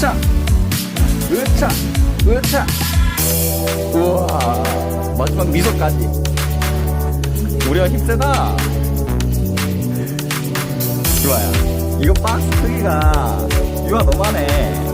으차. 으차. 으차. 우와. 마지막 미소까지. 우리가 힘세다. 좋아요. 이거 박스 크기가 유아 너무하네.